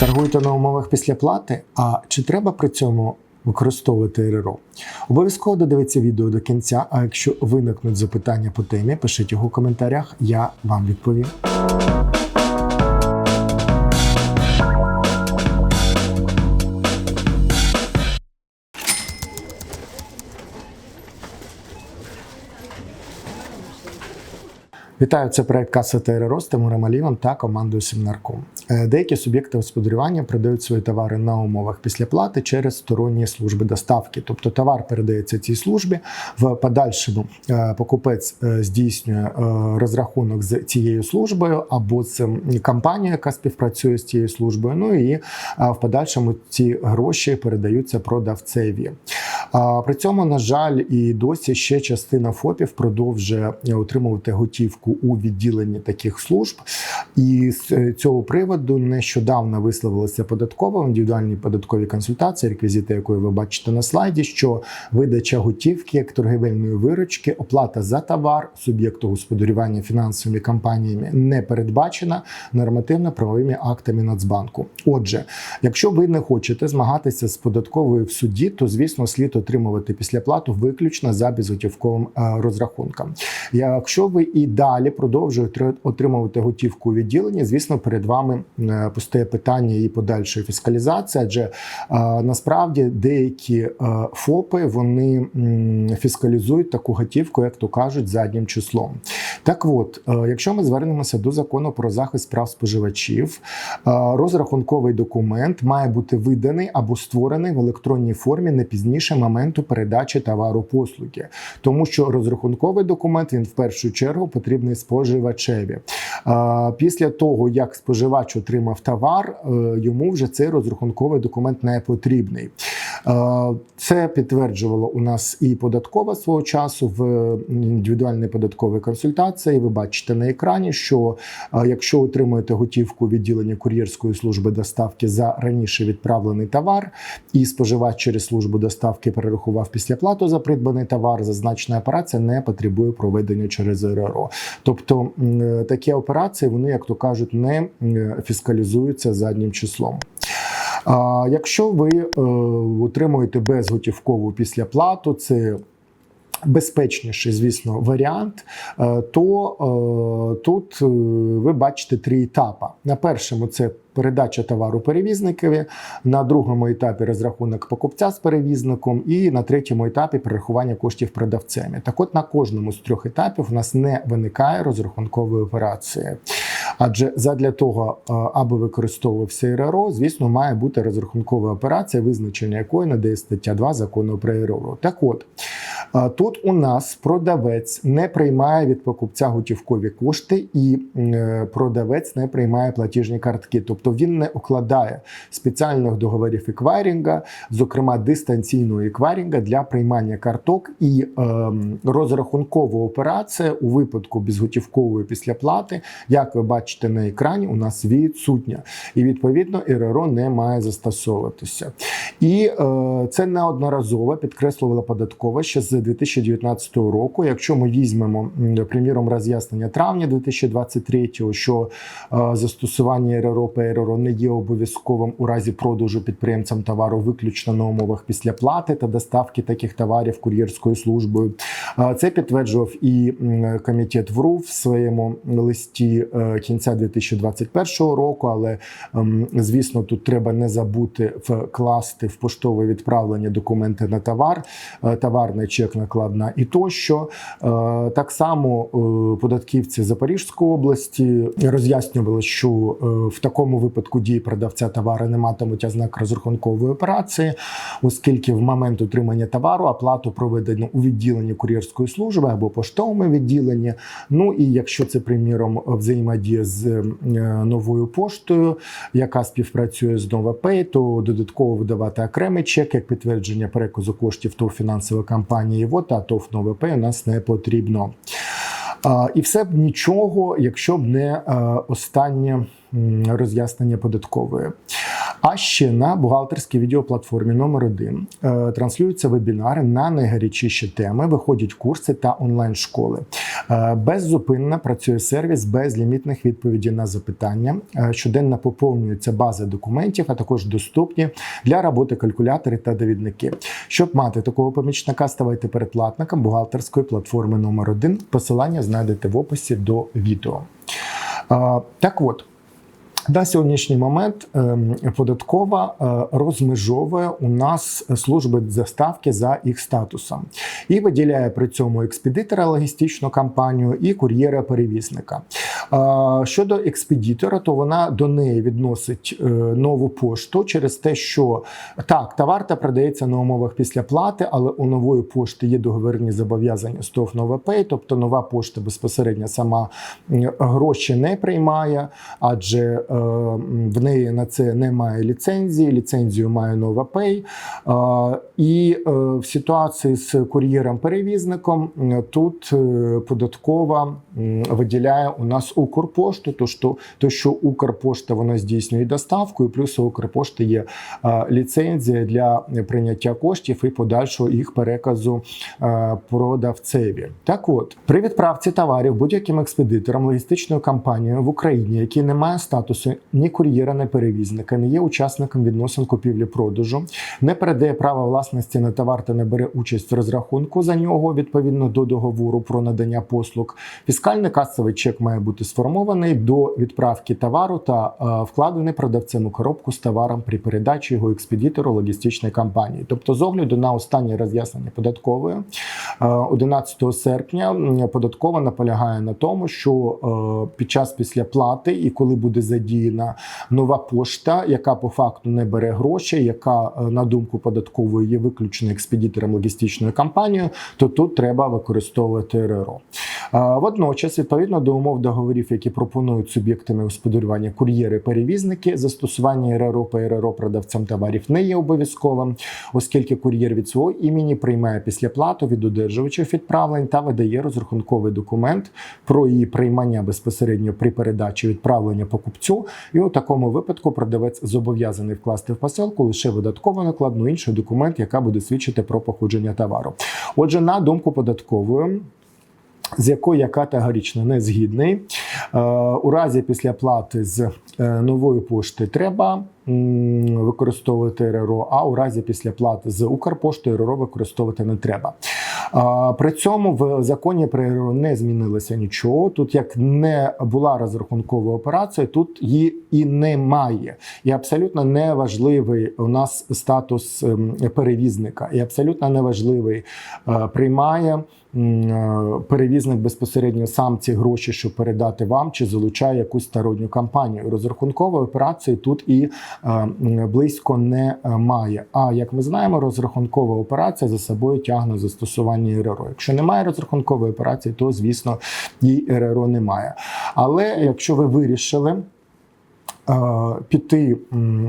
Торгуєте на умовах після плати. А чи треба при цьому використовувати РРО? Обов'язково додивіться відео до кінця. А якщо виникнуть запитання по темі, пишіть його у коментарях. Я вам відповім. Вітаю, це проект Каса ТРРО з Тимуром Алієвим та командою Семнарком. Е, Деякі суб'єкти господарювання продають свої товари на умовах післяплати через сторонні служби доставки. Тобто товар передається цій службі. В подальшому е, покупець е, здійснює розрахунок з цією службою або з компанією, яка співпрацює з цією службою. Ну і в подальшому ці гроші передаються продавцеві. При цьому, на жаль, і досі ще частина ФОПів продовжує отримувати готівку у відділенні таких служб. І з е, цього приводу нещодавно висловилися податкова в індивідуальній податковій консультації, реквізити якої ви бачите на слайді, що видача готівки як торгівельної виручки, оплата за товар суб'єкту господарювання фінансовими компаніями не передбачена нормативно-правовими актами Нацбанку. Отже, якщо ви не хочете змагатися з податковою в суді, то звісно слід отримувати післяплату виключно за безготівковим е, розрахунком. Якщо ви і далі продовжуєте отримувати готівку у відділенні, звісно, перед вами е, постає питання її подальшої фіскалізації, адже е, насправді деякі ФОПи вони фіскалізують таку готівку, як то кажуть, заднім числом. Так от, якщо ми звернемося до закону про захист прав споживачів, розрахунковий документ має бути виданий або створений в електронній формі не пізніше моменту передачі товару послуги, тому що розрахунковий документ він в першу чергу потрібний споживачеві. Після того, як споживач отримав товар, е, йому вже цей розрахунковий документ не потрібний. Це підтверджувало у нас і податкова свого часу в індивідуальній податковій консультації. Ви бачите на екрані, що якщо отримуєте готівку у відділенні кур'єрської служби доставки за раніше відправлений товар, і споживач через службу доставки перерахував після плату за придбаний товар, зазначена операція не потребує проведення через РРО. Тобто такі операції, вони, як то кажуть, не фіскалізуються заднім числом. А якщо ви е, отримуєте безготівкову післяплату, це безпечніший, звісно, варіант, е, то е, тут е, ви бачите три етапи. На першому це передача товару перевізникові, на другому етапі розрахунок покупця з перевізником, і на третьому етапі перерахування коштів продавцями. Так от на кожному з трьох етапів у нас не виникає розрахункової операції. Адже задля того, аби використовувався РРО, звісно, має бути розрахункова операція, визначення якої надає стаття 2 закону про РРО. Так от. Тут у нас продавець не приймає від покупця готівкові кошти, і е, продавець не приймає платіжні картки. Тобто він не укладає спеціальних договорів еквайрінга, зокрема дистанційного еквайрінга для приймання карток і ем, розрахункова операція у випадку безготівкової післяплати, як ви бачите на екрані, у нас відсутня. І відповідно РРО не має застосовуватися. І е, це неодноразово підкреслювала податкова ще з 2019 року. Якщо ми візьмемо, приміром, роз'яснення травня 2023, що е, застосування РРО ПРРО не є обов'язковим у разі продажу підприємцям товару виключно на умовах післяплати та доставки таких товарів кур'єрською службою. Е, Це підтверджував і комітет ВРУ в своєму листі е, кінця 2021 року. Але ем, звісно, тут треба не забути вкласти в поштове відправлення документи на товар, товарний чек, накладна і тощо. Е, Так само е, податківці Запорізької області роз'яснювали, що е, в такому випадку дії продавця товару не матимуть ознак розрахункової операції, оскільки в момент отримання товару оплату проведено у відділенні кур'єрської служби або поштовому відділенні. Ну і якщо це приміром взаємодія з новою поштою, яка співпрацює з NovaPay, то додатково видавати окремий чек як підтвердження переказу коштів ТОВ фінансової компанії ВОТ, та ТОВ НОВП нас не потрібно. І все б нічого, якщо б не е, останнє роз'яснення податкової. А ще на бухгалтерській відеоплатформі номер 1 е, транслюються вебінари на найгарячіші теми, виходять курси та онлайн-школи. Е, Беззупинно працює сервіс безлімітних відповідей на запитання. Е, Щоденно поповнюється база документів, а також доступні для роботи калькулятори та довідники. Щоб мати такого помічника, ставайте передплатником бухгалтерської платформи номер 1 Посилання знайдете в описі до відео. Так от. На сьогоднішній момент ем, податкова е, розмежовує у нас служби заставки за їх статусом і виділяє при цьому експедитора логістичну компанію і кур'єра-перевізника. Щодо експедитора, то вона до неї відносить е, нову пошту через те, що так, товар та продається на умовах після плати, але у нової пошти є договірні зобов'язання з ТОВ «Новопей», тобто нова пошта безпосередньо сама гроші не приймає, адже е, в неї на це немає ліцензії. Ліцензію має NovaPay. Е, І е, в ситуації з кур'єром-перевізником тут податкова виділяє у нас Укрпошту, то що, то що Укрпошта вона здійснює доставку, і плюс у Укрпошти є ліцензія для прийняття коштів і подальшого їх переказу продавцеві. Так от, при відправці товарів будь-яким експедитором логістичною компанією в Україні, який не має статусу ні кур'єра, ні перевізника, не є учасником відносин купівлі-продажу, не передає право власності на товар та не бере участь в розрахунку за нього відповідно до договору про надання послуг. Фіскальний касовий чек має бути сформований до відправки товару та е, вкладений продавцем у коробку з товаром при передачі його експедитору логістичної компанії. Тобто, з огляду на останнє роз'яснення податкової е, 11 серпня податкова наполягає на тому, що е, під час післяплати і коли буде задіяна нова пошта, яка по факту не бере гроші, яка на думку податкової є виключно експедитором логістичної компанії, то тут треба використовувати РРО. Водночас, відповідно до умов договорів, які пропонують суб'єктами господарювання кур'єри-перевізники, застосування РРО по РРО продавцям товарів не є обов'язковим, оскільки кур'єр від свого імені приймає післяплату від одержувачів відправлень та видає розрахунковий документ про її приймання безпосередньо при передачі відправлення покупцю. І у такому випадку продавець зобов'язаний вкласти в посилку лише видаткову накладну інший документ, яка буде свідчити про походження товару. Отже, на думку податкової. З якою я категорично не згідний. Е, У разі після плати з е, нової пошти треба використовувати РРО, а у разі після плати з Укрпоштою РРО використовувати не треба. При цьому в законі про РРО не змінилося нічого. Тут як не була розрахункова операція, тут її і немає. І абсолютно неважливий у нас статус ем, перевізника, і абсолютно неважливий е, приймає е, перевізник безпосередньо сам ці гроші, щоб передати вам, чи залучає якусь сторонню компанію. Розрахункової операції тут і е, близько не е. А як ми знаємо, розрахункова операція за собою тягне застосування РРО. Якщо немає розрахункової операції, то звісно і РРО немає. Але якщо ви вирішили. Е, Піти,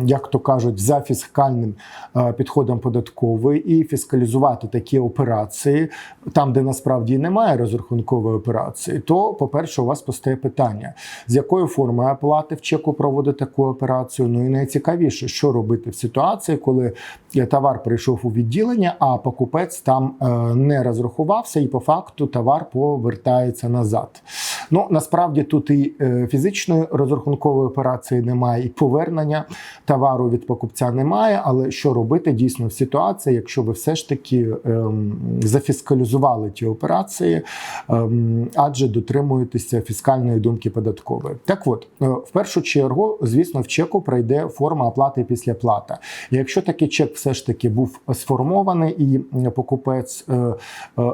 як то кажуть, за фіскальним е, підходом податкової і фіскалізувати такі операції там, де насправді немає розрахункової операції, то, по-перше, у вас постає питання, з якою формою оплати в чеку проводити таку операцію. Ну і найцікавіше, що робити в ситуації, коли е, товар прийшов у відділення, а покупець там не розрахувався, і по факту товар повертається назад. Ну насправді тут і фізичної розрахункової операції немає, і повернення товару від покупця немає. Але що робити дійсно в ситуації, якщо ви все ж таки ем, зафіскалізували ті операції, ем, адже дотримуєтеся фіскальної думки податкової. Так от, е, в першу чергу, звісно, в чеку пройде форма оплати після плата. Якщо такий чек все ж таки був сформований, і покупець е, е,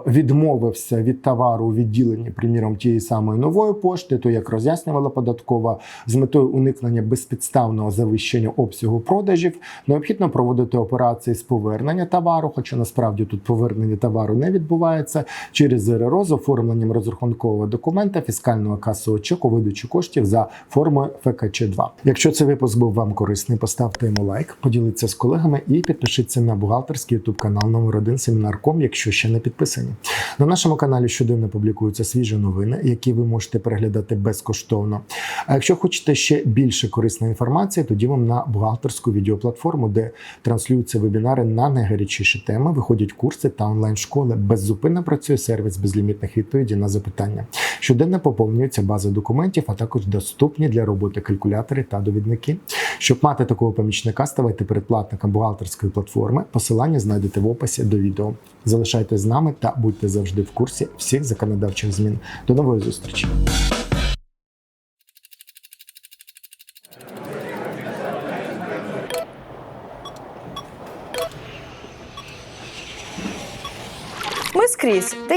відмовився від товару у відділенні, приміром тієї самої нової пошти, то як роз'яснювала податкова, з метою уникнення безпідставного завищення обсягу продажів, необхідно проводити операції з повернення товару, хоча насправді тут повернення товару не відбувається через РРО з оформленням розрахункового документа, фіскального касового чеку, видачі коштів за формою ФКЧ 2 Якщо цей випуск був вам корисний, поставте йому лайк, поділіться з колегами і підпишіться на бухгалтерський ютуб канал номер 1 Семінар.ком, якщо ще не підписані. На нашому каналі щоденно публікуються свіжі новини, які ви можете переглядати безкоштовно. А якщо хочете ще більше корисна інформація, тоді вам на бухгалтерську відеоплатформу, де транслюються вебінари на найгарячіші теми, виходять курси та онлайн-школи. Беззупинно працює сервіс безлімітних відповідей на запитання. Щоденно поповнюється база документів, а також доступні для роботи калькулятори та довідники. Щоб мати такого помічника, ставайте передплатником бухгалтерської платформи. Посилання знайдете в описі до відео. Залишайтесь з нами та будьте завжди в курсі всіх законодавчих змін. До нової зустрічі! Ми скрізь, де